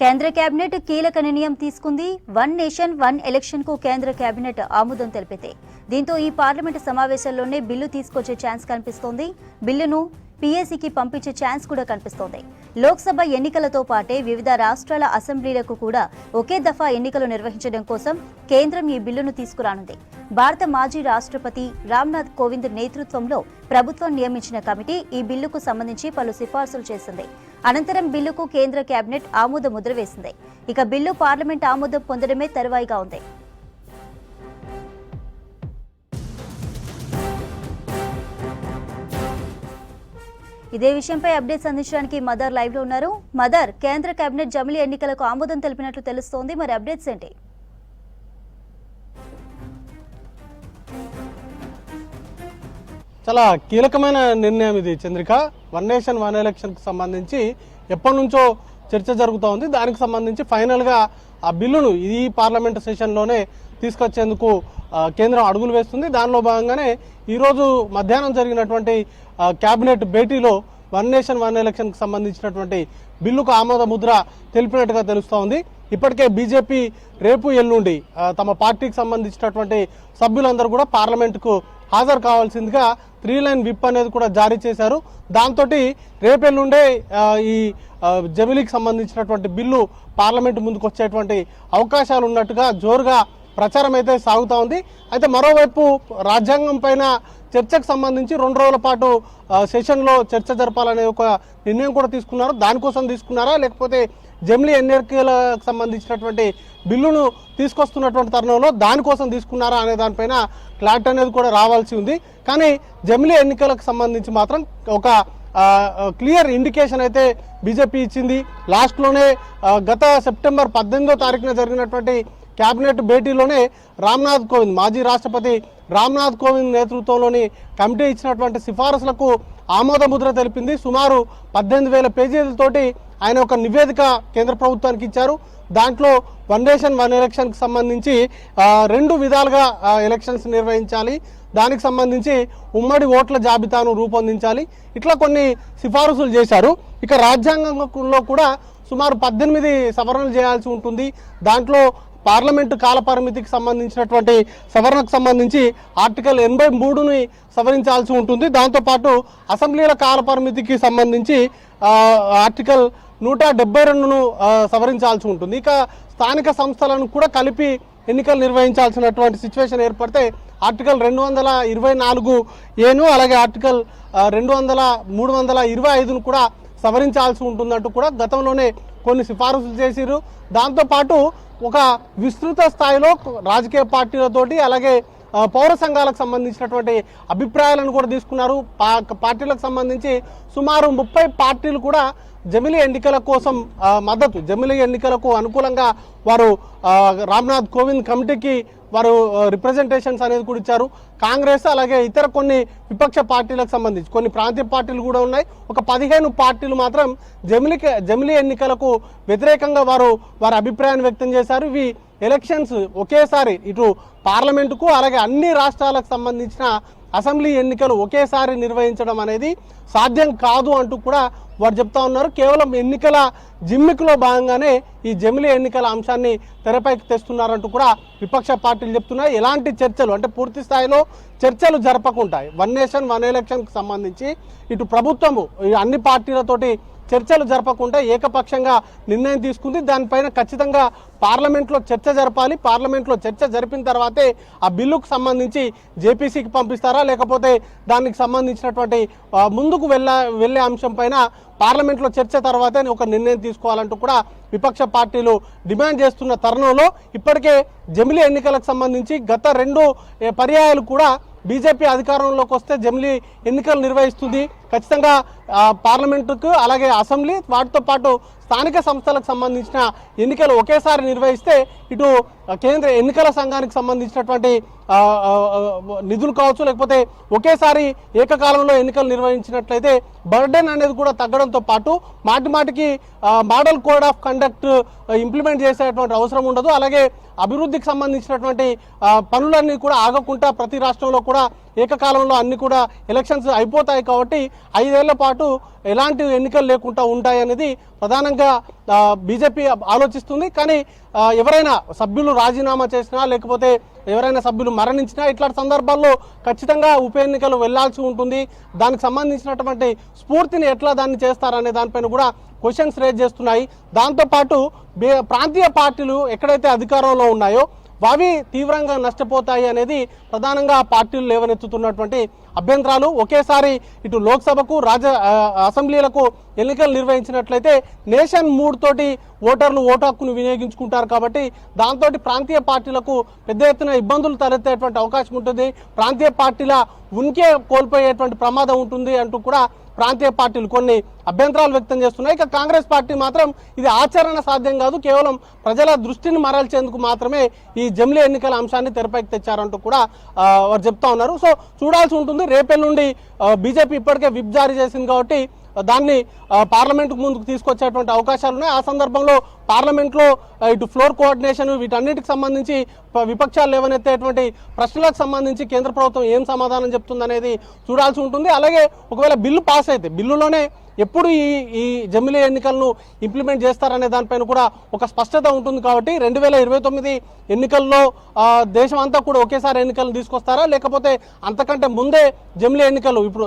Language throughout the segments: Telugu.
కేంద్ర కేబినెట్ కీలక నిర్ణయం తీసుకుంది. వన్ నేషన్ వన్ ఎలక్షన్కు కేంద్ర కేబినెట్ ఆమోదం తెలిపితే. దీంతో ఈ పార్లమెంటు సమావేశంలోనే బిల్లు తీసుకొచ్చే ఛాన్స్ కనిపిస్తోంది. బిల్లును పీఏసీకి పంపించే ఛాన్స్ కూడా కనిపిస్తోంది. లోక్సభ ఎన్నికలతో పాటే వివిధ రాష్ట్రాల అసెంబ్లీలకు కూడా ఒకే దఫా ఎన్నికలు నిర్వహించడం కోసం కేంద్రం ఈ బిల్లును తీసుకురానుంది. భారత మాజీ రాష్ట్రపతి రామ్నాథ్ కోవింద్ నేతృత్వంలో ప్రభుత్వం నియమించిన కమిటీ ఈ బిల్లుకు సంబంధించి పలు సిఫార్సులు చేసింది. అనంతరం బిల్లుకు కేంద్ర కేబినెట్ ఆమోద ముద్ర వేసింది. ఇక బిల్లు పార్లమెంట్ ఆమోదం పొందడమే తరువాయిగా ఉంది. ఇదే విషయంపై అప్డేట్స్ అందించడానికి మదర్ లైవ్లో ఉన్నారు. మదర్ కేంద్ర కేబినెట్ జమిలీ ఎన్నికలకు ఆమోదం తెలిపినట్లు తెలుస్తోంది. మరి అప్డేట్స్ ఏంటి? చాలా కీలకమైన నిర్ణయం ఇది చంద్రిక. వన్ నేషన్ వన్ ఎలక్షన్కి సంబంధించి ఎప్పటి నుంచో చర్చ జరుగుతూ ఉంది. దానికి సంబంధించి ఫైనల్గా ఆ బిల్లును ఈ పార్లమెంట్ సెషన్లోనే తీసుకొచ్చేందుకు కేంద్రం అడుగులు వేస్తుంది. దానిలో భాగంగానే ఈరోజు మధ్యాహ్నం జరిగినటువంటి కేబినెట్ భేటీలో వన్ నేషన్ వన్ ఎలక్షన్కి సంబంధించినటువంటి బిల్లుకు ఆమోద ముద్ర తెలిపినట్టుగా తెలుస్తోంది ఇప్పటికే బీజేపీ రేపు ఎల్లుండి తమ పార్టీకి సంబంధించినటువంటి సభ్యులందరూ కూడా పార్లమెంటుకు హాజరు కావాల్సిందిగా త్రీ లైన్ విప్ అనేది కూడా జారీ చేశారు. దాంతో రేపెల్లుండే నుండే ఈ జమిలీకి సంబంధించినటువంటి బిల్లు పార్లమెంటు ముందుకు వచ్చేటువంటి అవకాశాలు ఉన్నట్టుగా జోరుగా ప్రచారం అయితే సాగుతూ ఉంది. అయితే మరోవైపు రాజ్యాంగం పైన చర్చకు సంబంధించి రెండు రోజుల పాటు సెషన్లో చర్చ జరపాలనే ఒక నిర్ణయం కూడా తీసుకున్నారు. దానికోసం తీసుకున్నారా? లేకపోతే జమిలీ ఎన్నికలకు సంబంధించినటువంటి బిల్లును తీసుకొస్తున్నటువంటి తరుణంలో దానికోసం తీసుకున్నారా అనే దానిపైన క్లారిటీ అనేది కూడా రావాల్సి ఉంది. కానీ జమిలీ ఎన్నికలకు సంబంధించి మాత్రం ఒక క్లియర్ ఇండికేషన్ అయితే బీజేపీ ఇచ్చింది. లాస్ట్లోనే గత సెప్టెంబర్ పద్దెనిమిదో తారీఖున జరిగినటువంటి కేబినెట్ భేటీలోనే రామ్నాథ్ కోవింద్ మాజీ రాష్ట్రపతి రామ్నాథ్ కోవింద్ నేతృత్వంలోని కమిటీ ఇచ్చినటువంటి సిఫారసులకు ఆమోదముద్ర తెలిపింది. సుమారు పద్దెనిమిది వేల పేజీలతోటి ఆయన ఒక నివేదిక కేంద్ర ప్రభుత్వానికి ఇచ్చారు. దాంట్లో వన్ నేషన్ వన్ ఎలక్షన్కి సంబంధించి రెండు విధాలుగా ఎలక్షన్స్ నిర్వహించాలి. దానికి సంబంధించి ఉమ్మడి ఓట్ల జాబితాను రూపొందించాలి. ఇట్లా కొన్ని సిఫారసులు చేశారు. ఇక రాజ్యాంగంలో కూడా సుమారు పద్దెనిమిది సవరణలు చేయాల్సి ఉంటుంది. దాంట్లో పార్లమెంటు కాలపరిమితికి సంబంధించినటువంటి సవరణకు సంబంధించి ఆర్టికల్ ఎనభై మూడుని సవరించాల్సి ఉంటుంది. దాంతోపాటు అసెంబ్లీల కాలపరిమితికి సంబంధించి ఆర్టికల్ నూట డెబ్బై రెండును సవరించాల్సి ఉంటుంది. ఇక స్థానిక సంస్థలను కూడా కలిపి ఎన్నికలు నిర్వహించాల్సినటువంటి సిచ్యువేషన్ ఏర్పడితే ఆర్టికల్ రెండు వందల ఇరవై నాలుగు ఏను అలాగే ఆర్టికల్ రెండు వందల మూడు వందల ఇరవై ఐదును కూడా సవరించాల్సి ఉంటుందంటూ కూడా గతంలోనే కొన్ని సిఫారసులు చేసిరు దాంతోపాటు ఒక విస్తృత స్థాయిలో రాజకీయ పార్టీలతోటి అలాగే పౌర సంఘాలకు సంబంధించినటువంటి అభిప్రాయాలను కూడా తీసుకున్నారు. పార్టీలకు సంబంధించి సుమారు ముప్పై పార్టీలు కూడా జమిలి ఎన్నికల కోసం మద్దతు జమిలి ఎన్నికలకు అనుకూలంగా వారు రామ్నాథ్ కోవింద్ కమిటీకి వారు రిప్రజెంటేషన్స్ అనేది కూడా ఇచ్చారు. కాంగ్రెస్ అలాగే ఇతర కొన్ని విపక్ష పార్టీలకు సంబంధించి కొన్ని ప్రాంతీయ పార్టీలు కూడా ఉన్నాయి. ఒక పదిహేను పార్టీలు మాత్రం జమిలికి జమిలి ఎన్నికలకు వ్యతిరేకంగా వారు వారి అభిప్రాయాన్ని వ్యక్తం చేశారు. ఇవి ఎలక్షన్స్ ఒకేసారి ఇటు పార్లమెంటుకు అలాగే అన్ని రాష్ట్రాలకు సంబంధించిన అసెంబ్లీ ఎన్నికలు ఒకేసారి నిర్వహించడం అనేది సాధ్యం కాదు అంటూ కూడా వారు చెప్తా ఉన్నారు. కేవలం ఎన్నికల జిమ్మిక్లో భాగంగానే ఈ జమిలీ ఎన్నికల అంశాన్ని తెరపైకి తెస్తున్నారంటూ కూడా విపక్ష పార్టీలు చెప్తున్నాయి. ఎలాంటి చర్చలు అంటే పూర్తి స్థాయిలో చర్చలు జరపకుంటాయి వన్ నేషన్ వన్ ఎలక్షన్కి సంబంధించి ఇటు ప్రభుత్వము అన్ని పార్టీలతోటి చర్చలు జరపకుండా ఏకపక్షంగా నిర్ణయం తీసుకుంది. దానిపైన ఖచ్చితంగా పార్లమెంట్లో చర్చ జరపాలి. పార్లమెంట్లో చర్చ జరిపిన తర్వాతే ఆ బిల్లుకు సంబంధించి జేపీసీకి పంపిస్తారా? లేకపోతే దానికి సంబంధించినటువంటి ముందుకు వెళ్ళ వెళ్ళే అంశం పైన పార్లమెంట్లో చర్చ తర్వాతే ఒక నిర్ణయం తీసుకోవాలంటూ కూడా విపక్ష పార్టీలు డిమాండ్ చేస్తున్న తరుణంలో ఇప్పటికే జమిలీ ఎన్నికలకు సంబంధించి గత రెండు పర్యాయాలు కూడా బీజేపీ అధికారంలోకి వస్తే జమిలీ ఎన్నికలు నిర్వహిస్తుంది. ఖచ్చితంగా పార్లమెంటుకు అలాగే అసెంబ్లీ వాటితో పాటు స్థానిక సంస్థలకు సంబంధించిన ఎన్నికలు ఒకేసారి నిర్వహిస్తే ఇటు కేంద్ర ఎన్నికల సంఘానికి సంబంధించినటువంటి నిధులు కావచ్చు లేకపోతే ఒకేసారి ఏకకాలంలో ఎన్నికలు నిర్వహించినట్లయితే బర్డెన్ అనేది కూడా తగ్గడంతో పాటు మాటి మాటికి model code of conduct implement చేసేటువంటి అవసరం ఉండదు. అలాగే అభివృద్ధికి సంబంధించినటువంటి పనులన్నీ కూడా ఆగకుండా ప్రతి రాష్ట్రంలో కూడా ఏకకాలంలో అన్ని కూడా ఎలక్షన్స్ అయిపోతాయి కాబట్టి ఐదేళ్ళ పాటు ఎలాంటి ఎన్నికలు లేకుండా ఉంటాయి అనేది ప్రధానంగా బీజేపీ ఆలోచిస్తుంది కానీ ఎవరైనా సభ్యులు రాజీనామా చేసినా లేకపోతే ఎవరైనా సభ్యులు మరణించినా ఇట్లాంటి సందర్భాల్లో ఖచ్చితంగా ఉప ఎన్నికలు వెళ్ళాల్సి ఉంటుంది. దానికి సంబంధించినటువంటి స్ఫూర్తిని ఎట్లా దాన్ని చేస్తారనే దానిపైన కూడా క్వశ్చన్స్ రేజ్ చేస్తున్నాయి. దాంతోపాటు ప్రాంతీయ పార్టీలు ఎక్కడైతే అధికారంలో ఉన్నాయో అవి తీవ్రంగా నష్టపోతాయి అనేది ప్రధానంగా పార్టీలు లేవనెత్తుతున్నటువంటి అభ్యంతరాలు. ఒకేసారి ఇటు లోక్సభకు రాజ అసెంబ్లీలకు ఎన్నికలు నిర్వహించినట్లయితే నేషన్ మూడ్ తోటి ఓటర్లు ఓటు హక్కును వినియోగించుకుంటారు కాబట్టి దాంతో ప్రాంతీయ పార్టీలకు పెద్ద ఎత్తున ఇబ్బందులు తలెత్తేటువంటి అవకాశం ఉంటుంది. ప్రాంతీయ పార్టీల ఉనికే కోల్పోయేటువంటి ప్రమాదం ఉంటుంది అంటూ కూడా ప్రాంతీయ పార్టీలు కొన్ని అభ్యంతరాలు వ్యక్తం చేస్తున్నాయి. ఇక కాంగ్రెస్ పార్టీ మాత్రం ఇది ఆచరణ సాధ్యం కాదు. కేవలం ప్రజల దృష్టిని మరల్చేందుకు మాత్రమే ఈ జమిలీ ఎన్నికల అంశాన్ని తెరపైకి తెచ్చారంటూ కూడా వారు చెప్తా ఉన్నారు. సో చూడాల్సి ఉంటుంది. రేపెల్లుండి బీజేపీ ఇప్పటికే విప్ జారీ చేసింది కాబట్టి దాన్ని పార్లమెంట్కు పార్లమెంటుకు ముందుకు తీసుకొచ్చేటువంటి అవకాశాలు ఉన్నాయి. ఆ సందర్భంలో పార్లమెంట్లో ఇటు ఫ్లోర్ కోఆర్డినేషన్ వీటన్నిటికి సంబంధించి విపక్షాలు లేవనెత్తేటువంటి ప్రశ్నలకు సంబంధించి కేంద్ర ప్రభుత్వం ఏం సమాధానం చెప్తుందనేది చూడాల్సి ఉంటుంది. అలాగే ఒకవేళ బిల్లు పాస్ అయితే బిల్లులోనే ఎప్పుడు ఈ ఈ జమిలీ ఎన్నికలను ఇంప్లిమెంట్ చేస్తారనే దానిపైన కూడా ఒక స్పష్టత ఉంటుంది కాబట్టి రెండు వేల ఇరవై తొమ్మిది ఎన్నికల్లో దేశం అంతా కూడా ఒకేసారి ఎన్నికలు తీసుకొస్తారా? లేకపోతే అంతకంటే ముందే జమిలీ ఎన్నికలు ఇప్పుడు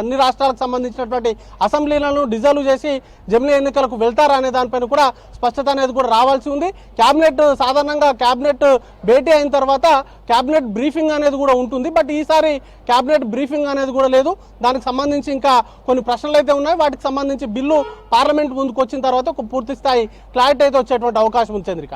అన్ని రాష్ట్రాలకు సంబంధించినటువంటి అసెంబ్లీలను డిజాల్వ్ చేసి జమిలీ ఎన్నికలకు వెళ్తారా అనే దానిపైన కూడా స్పష్టత అనేది కూడా రావాల్సి ఉంది. కేబినెట్ సాధారణంగా కేబినెట్ భేటీ అయిన తర్వాత కేబినెట్ బ్రీఫింగ్ అనేది కూడా ఉంటుంది. బట్ ఈసారి కేబినెట్ బ్రీఫింగ్ అనేది కూడా లేదు. దానికి సంబంధించి ఇంకా కొన్ని ప్రశ్నలు అయితే ఉన్నాయి. వాటికి సంబంధించి బిల్లు పార్లమెంట్ ముందుకు వచ్చిన తర్వాత ఒక పూర్తి స్థాయి క్లారిటీ అయితే వచ్చేటువంటి అవకాశం ఉంది చంద్రిక.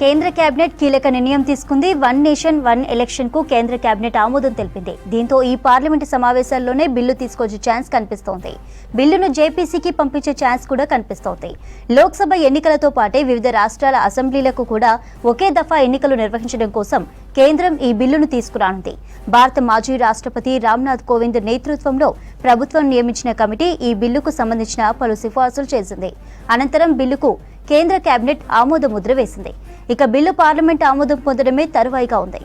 కేంద్ర కేబినెట్ కీలక నిర్ణయం తీసుకుంది. వన్ నేషన్ వన్ ఎలక్షన్కు కేంద్ర కేబినెట్ ఆమోదం తెలిపింది. దీంతో ఈ పార్లమెంటు సమావేశాల్లోనే బిల్లు తీసుకొచ్చే ఛాన్స్ కనిపిస్తోంది. బిల్లును జేపీసీకి పంపించే ఛాన్స్ కూడా కనిపిస్తోంది. లోక్సభ ఎన్నికలతో పాటే వివిధ రాష్ట్రాల అసెంబ్లీలకు కూడా ఒకే దఫా ఎన్నికలు నిర్వహించడం కోసం కేంద్రం ఈ బిల్లును తీసుకురానుంది. భారత మాజీ రాష్ట్రపతి రామ్నాథ్ కోవింద్ నేతృత్వంలో ప్రభుత్వం నియమించిన కమిటీ ఈ బిల్లుకు సంబంధించిన పలు సిఫార్సులు చేసింది. అనంతరం బిల్లుకు కేంద్ర కేబినెట్ ఆమోద ముద్ర వేసింది. ఇక బిల్లు పార్లమెంట్ ఆమోదం పొందడమే తరువాయిగా ఉంది.